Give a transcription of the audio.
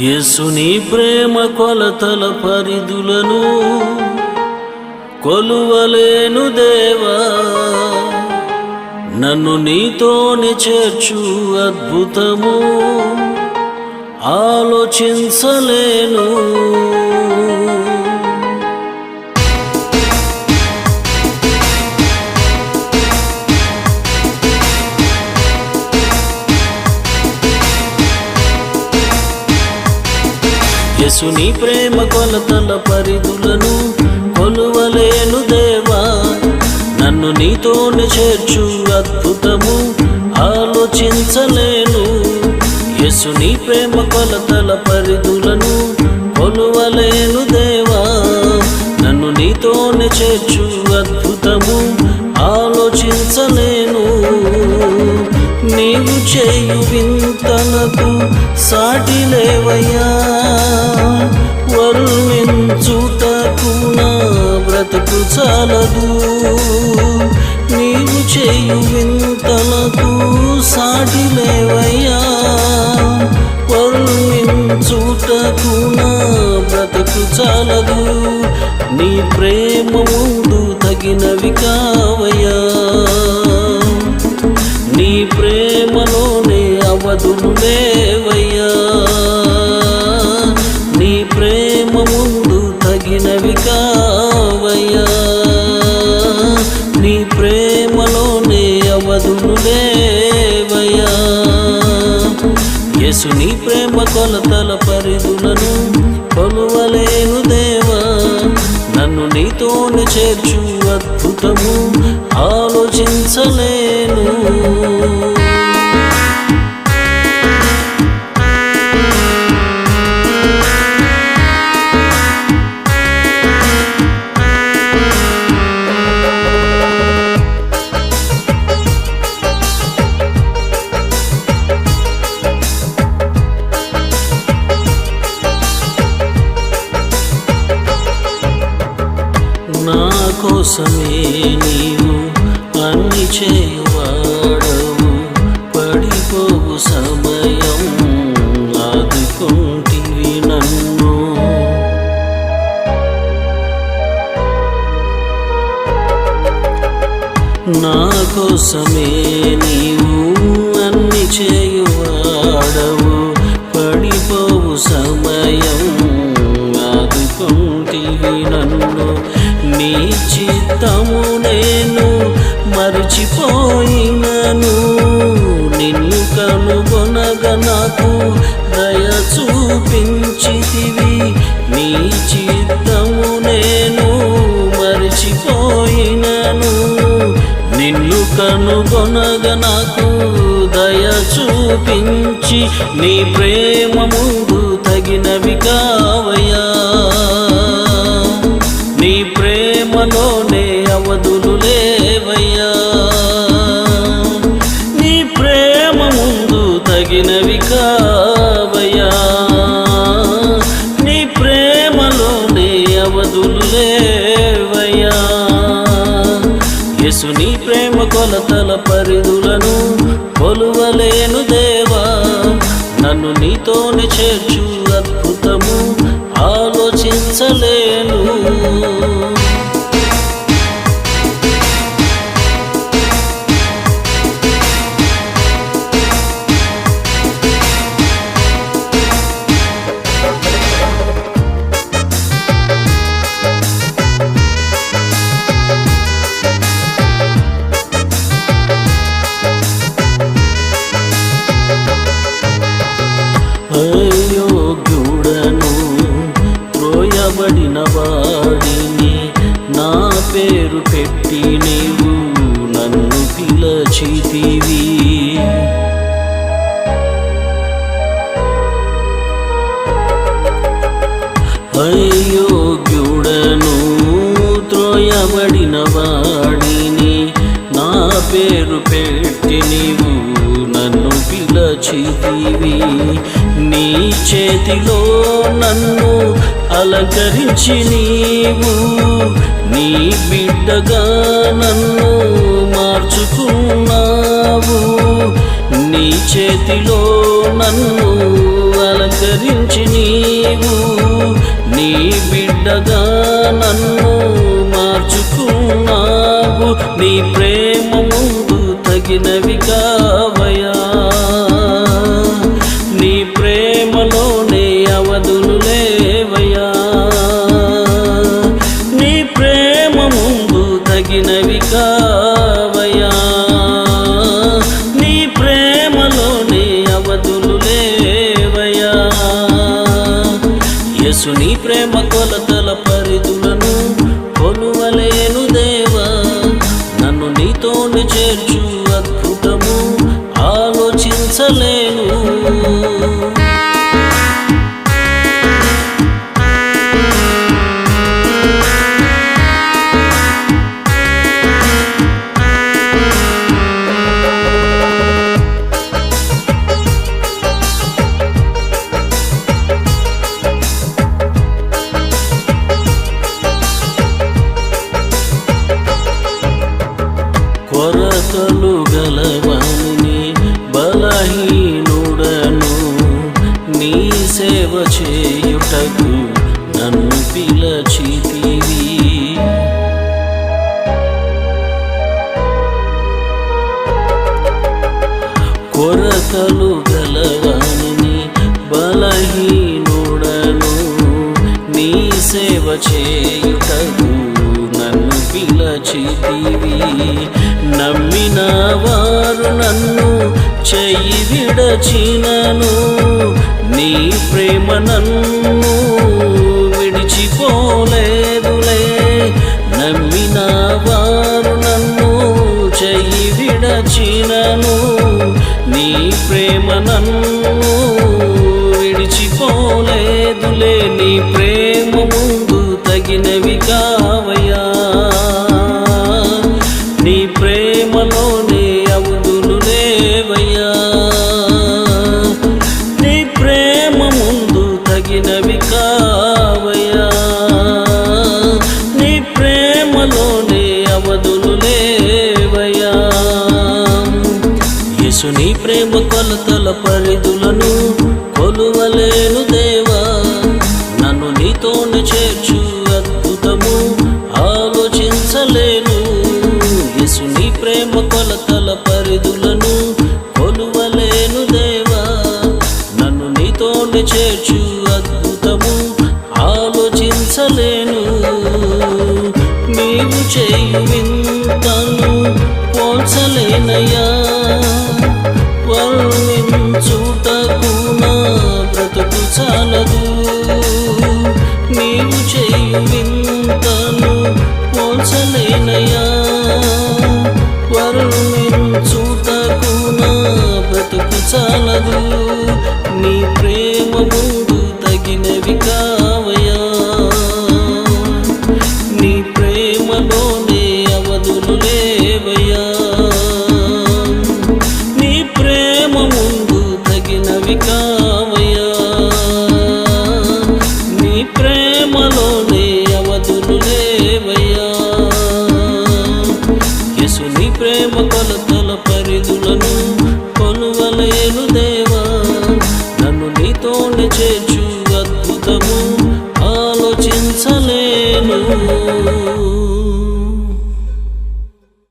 యేసుని ప్రేమ కొలతల పరిధులను కొలువలేను దేవా. నన్ను నీతోనే చేర్చు అద్భుతము. ఆలోచించలేను. యేసుని ప్రేమ కొలతల పరిధులను కొలువలేను దేవా. నన్ను నీతోనే చేర్చు అద్భుతము ఆలోచించలేను. యేసుని ప్రేమ కొలతల పరిధులను కొలువలేను దేవా. నన్ను నీతోనే చేర్చు అద్భుతము ఆలోచించలేను. నీవు చేయు వింతనకు సాటి లేవయ్యా. వరుణించుటకు నా బ్రతుకు చాలదు. నీవు చేయు వింతలకు సాటి లేవయ్యా. వరుణించుటకు నా బ్రతుకు చాలదు. నీ ప్రేమము యేసు నీ ప్రేమ కొలతల పరిధులను. కొలువలేను దేవా నన్ను నీతోనే చేర్చు అద్భుతము. కోసమే నీవు అన్ని చేయువాడవు పడిపోవు సమయం ఆదుకుంటివి నన్ను. నా కోసమే నీవు అన్ని చేయువాడవు చూపించితివి. నీ చిత్తము నేను మరిచిపోయినను. నిన్ను కనుగొనగ నాకు దయ చూపించి నీ ప్రేమ ముందు తగినవి కావ అవధులు లేవయ్యా. యేసుని ప్రేమ కొలతల పరిధులను కొలువలేను దేవా. నన్ను నీతోనే చేర్చు అద్భుతము ఆలోచించలేను. అయోగ్యుడను త్రోయబడిన వాడిని నా పేరు పెట్టి నీవు నన్ను పిలచితివి. అయోగ్యుడను త్రోయబడిన వాడిని నా పేరు పెట్టి నీవు పిలచితివి నీ చేతిలో నన్ను అలంకరించి నీవు నీ బిడ్డగా నన్ను మార్చుకున్నావు. నీ చేతిలో నన్ను అలంకరించి నీవు నీ బిడ్డగా నన్ను మార్చుకున్నావు. నీ ప్రేమ ముందు తగినవి కావయా యేసు నీ ప్రేమ కొలతల పరిధులను కొలువలేను దేవా. నన్ను నీతోని చేర్చు కొరతలు గలవాణిని బలహీనుడను. నీ సేవ చేయుటకు నన్ను పిలచితివి. కొరతలు గలవాణిని బలహీనుడను. నీ సేవ చేయుటకు నన్ను పిలచితివి. నమ్మిన వారు నన్ను చెయ్యి విడచినను. నీ ప్రేమ నన్ను విడిచిపోలేదులే. నమ్మిన వారు నన్ను చెయ్యి విడచినను. నీ ప్రేమ నన్ను కొలతల పరిధులను చేయు వింతను పోల్చలేనయ్యా ప్రేమ కొలతల పరిధులను కొలువలేను దేవ